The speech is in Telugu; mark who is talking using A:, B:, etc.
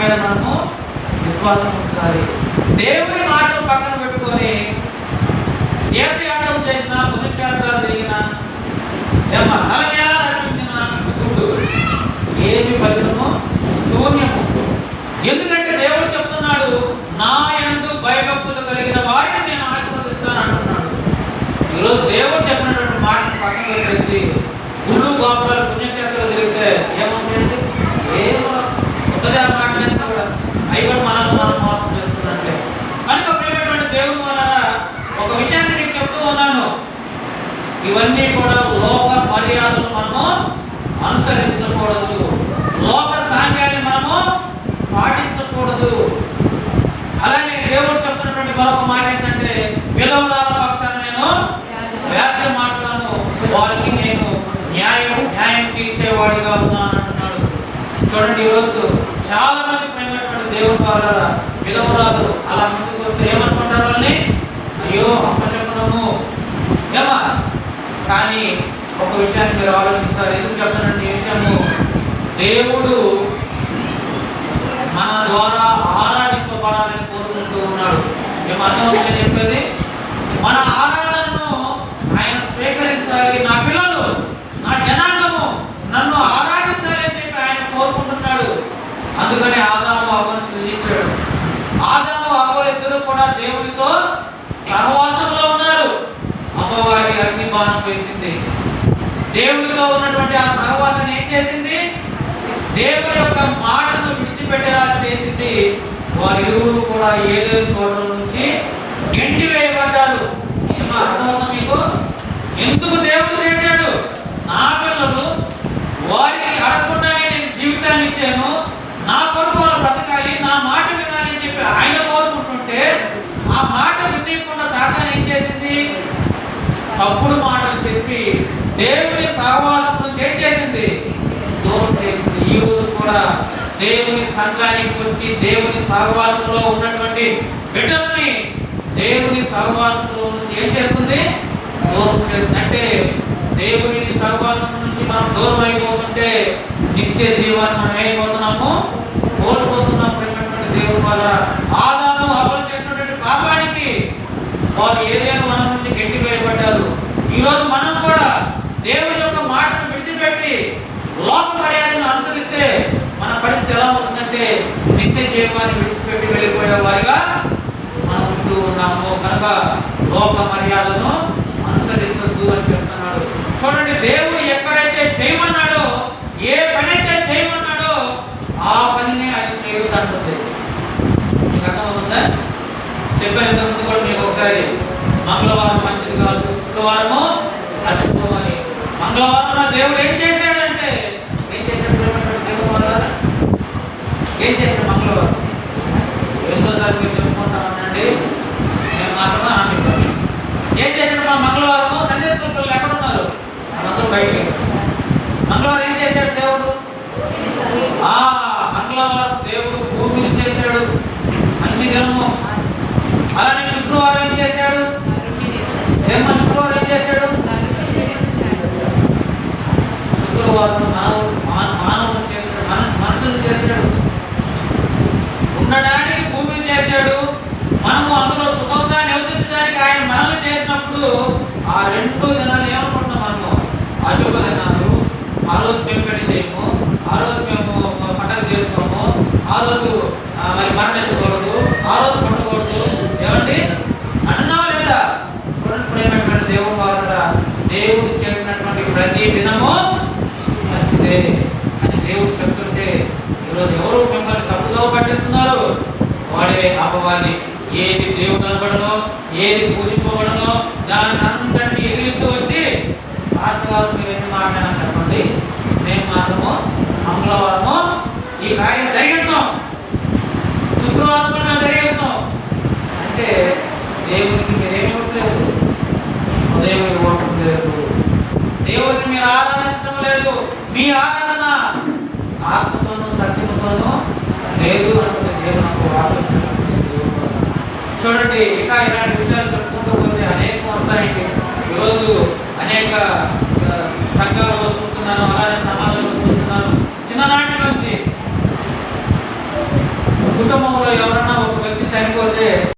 A: మీద మనము విశ్వాసం ఉంచాలి. దేవుని మాటలు పక్కన పెట్టుకొని తీర్థయాత్రలు చేసినా పుణ్యక్షేత్రాలు తిరిగినా ఏమన్నా నలనేలా అనిపించిన గుడ్డు ఏమి ఫలితము? శూన్యము. ఎందుకంటే దేవుడు చెప్తున్నాడు నా యందు భయభక్తులు కలిగిన వారిని నేను ఆశీర్వదిస్తాను అంటున్నాడు. ఈరోజు దేవుడు చెప్పినటువంటి మాటను పక్కన పెట్టేసి గుళ్ళు గోపురం పుణ్యక్షేత్రాలు తిరిగితే ఏమవుతుందండి ఏమో కొత్తది ఆ మాటలన్నీ కూడా అవి కూడా మనల్ని మనం మోసం చేస్తున్నట్లే కనుక ప్రియమైనటువంటి దేవుని వలన ఒక విషయాన్ని నీకు చెప్తూ ఉన్నాను ఇవన్నీ కూడా లోక మర్యాదలు మనము అనుసరించకూడదు. లోక సాంగ్యాన్ని మనము పాటించకూడదు. అలానే దేవుడు చెప్తున్నటువంటి మరొక మాట ఏంటంటే విధవుల పక్షాన నేను వ్యాఖ్య మాట్లాను వారికి నేను న్యాయం న్యాయం తీర్చేవాడిగా ఉన్నాను అంటున్నాడు. చూడండి ఈరోజు చాలా మంది ప్రేమైనటువంటి దేవుడు వాళ్ళ విధవరాలు అలా ముందుకు వస్తే ఏమనుకుంటారు వాళ్ళని? అయ్యో కానీ ఒక విషయాన్ని మీరు ఆలోచించాలి. ఎందుకు చెప్తానండి ఈ విషయము దేవుడు మన ద్వారా ఆరాధింపబడాలని కోరుకుంటూ ఉన్నాడు. మేము అర్థం చెప్పేది? మన ఆరాధనను ఆయన స్వీకరించాలి. నా పిల్లలు నా జనాంగము నన్ను ఆరాధించాలి అని చెప్పి ఆయన కోరుకుంటున్నాడు. అందుకని ఆదాము అవ్వను సృజించాడు. ఆదాము అవ్వలు ఇద్దరు కూడా దేవునితో సహవాసంలో అగ్ని వేసింది దేవునితో ఉన్నటువంటి ఆ సహవాసం ఏం చేసింది? దేవుని యొక్క మాటను విడిచిపెట్టేలా చేసింది. వారిరువురు కూడా ఏదేని తోటల నుంచి ఎండి వేయబడ్డారు. అర్థమవుతుంది మీకు? ఎందుకు దేవుడు చేశాడు? నా పిల్లలు వారికి అడగకుండానే నేను జీవితాన్ని ఇచ్చాను. నా కొరకు వాళ్ళు బ్రతకాలి నా మాట వినాలి అని చెప్పి ఆయన కోరుకుంటుంటే ఆ మాట వినకుండా సాతాన్ ఏం చేసింది? తప్పుడు మాట చెప్పి దేవుని సహవాసం చేసింది దూరం చేసింది. ఈ రోజు కూడా దేవుని సంఘానికి వచ్చి దేవుని సహవాసంలో ఉన్నటువంటి బిడ్డల్ని దేవుని సహవాసంలో నుంచి ఏం చేస్తుంది? దూరం చేస్తుంది. అంటే దేవుని సహవాసం నుంచి మనం దూరం అయిపోతుంటే నిత్య జీవాన్ని మనం ఏమైపోతున్నాము? కోల్పోతున్నాం ప్రేమటువంటి దేవుని వల్ల ఆదాము అమలు చేసినటువంటి పాపానికి వారు ఏదైనా మన నుంచి గట్టివేయబడ్డారు. ఈరోజు మనం కూడా దేవుని యొక్క మాటను విడిచిపెట్టి లోక మర్యాదను అనుసరిస్తే మన పరిస్థితి ఎలా ఉంటుందంటే నిత్య జీవాన్ని విడిచిపెట్టి వెళ్ళిపోయే వారిగా మనం ఉంటూ ఉన్నాము. కనుక లోక మర్యాదను అనుసరించద్దు అని చెప్తున్నాడు. చూడండి దేవుడు ఎక్కడైతే చేయమన్నాడో ఏ పని అయితే చేయమన్నాడో ఆ పనినే అది చేయొద్దంటుంది మీకు అర్థమవుతుందా? చెప్పాను ఇంతకుముందు కూడా మీకు ఒకసారి మంగళవారం మంచిది కాదు. శుక్రవారము అశుభం అని మంగళవారం నా దేవుడు ఏం చేశాడు ప్రేమటువంటి దేవుడు వల్ల ఏం చేశాడు మంగళవారం ఎన్నోసారి మీరు చెప్పుకుంటామనండి నేను మాత్రమే ఆమె కాదు. ఏం చేశాడు మా మంగళవారము సండే స్కూల్ పిల్లలు ఎక్కడ ఉన్నారు అందరూ బయటికి మంగళవారం ఏం చేశాడు దేవుడు ఆ మంగళవారం దేవుడు భూమిని చేశాడు మంచి దినము అలానే శుక్రవారం ఏం చేశాడు ఏమో శుక్రవారం ఏం చేశాడు శుక్రవారం మానవ మా- మానవుని చేశాడు మన మనుషులు చేశాడు ఉండడానికి భూమిని చేశాడు మనము అందులో సుఖంగా నివసించడానికి ఆయన మనల్ని చేసినప్పుడు ఆ రెండు దినాలు ఏమనుకుంటున్నాం మనము అశుభ దినాలు. ఆ రోజు మేము పెళ్ళి చేయము. ఆ రోజు మేము పండగ చేసుకోము. ఆ రోజు ఆ, మరి మరణించకూడదు ఆ రోజు పట్టకూడదు ఏమండి? అన్నావు లేదా? చూడండి ప్రేమటువంటి దేవుడు వారు దేవుడు చేసినటువంటి ప్రతి దినము మంచిదే అని దేవుడు చెప్తుంటే ఈరోజు ఎవరు మిమ్మల్ని తప్పుదో పట్టిస్తున్నారు? వాడే అపవాది. ఏది దేవుడు అనబడనో ఏది పూజింపబడనో దాని అందరినీ మాస్టర్ గారు మీరు ఎన్ని మాట్లాడారు చెప్పండి. మేము మాత్రము మంగళవారము ఈ కార్యం జరిగించాం. శుక్రవారం కూడా మేము జరిగించాం. అంటే దేవునికి మీరేమి ఇవ్వట్లేదు. ఉదయం ఇవ్వటం లేదు. దేవుడిని మీరు ఆరాధించడం లేదు. మీ ఆరాధన ఆత్మతోనూ సత్యముతోనూ లేదు అంటే దేవుడు నాకు చూడండి ఇక ఇలాంటి విషయాలు చెప్పుకుంటూ పోతే అనేకం వస్తాయండి. ఈరోజు అనేక సంఘాలు సంఘాలలో చూస్తున్నాను అలానే సమాజంలో చూస్తున్నాను చిన్ననాటి నుంచి